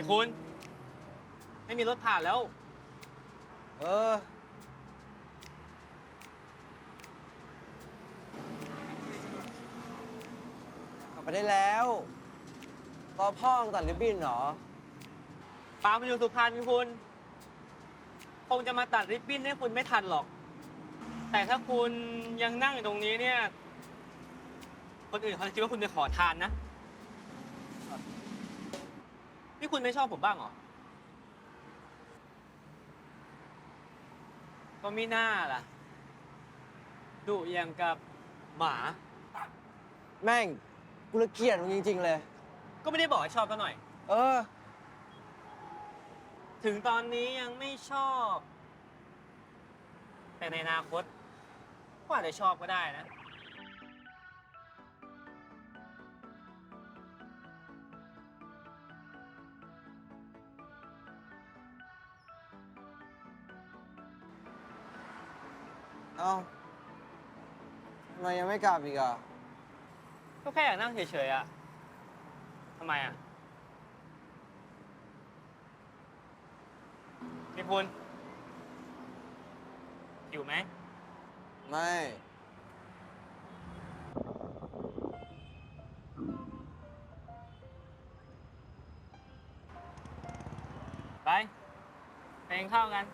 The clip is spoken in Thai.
นี่คุณ ไม่มีรถผ่านแล้ว เออ กลับไปได้แล้ว รอพ่อมึงตัดริบบิ้นเหรอ ปาล์มอยู่สุพรรณคุณ คงจะมาตัดริบบิ้นให้คุณไม่ทันหรอก แต่ถ้าคุณยังนั่งอยู่ตรงนี้เนี่ย คนอื่นเขาจะคิดว่าคุณเป็นขอทานนะ นี่คุณไม่ชอบผมบ้างเหรอ ก็ไม่น่าล่ะ ดุอย่างกับหมา แม่งกูละเกลียดมึงจริง ๆ เลย ก็ไม่ได้บอกให้ชอบก็หน่อย เออ ถึงตอนนี้ยังไม่ชอบ แต่ในอนาคตก็อาจจะชอบก็ได้นะ เอ้าทำไมยังไม่กลับอีกอะ ก็แค่อยากนั่งเฉยๆอะทำไมอะนี่คุณหิวไหม ไม่ ไปไปกินข้าวกัน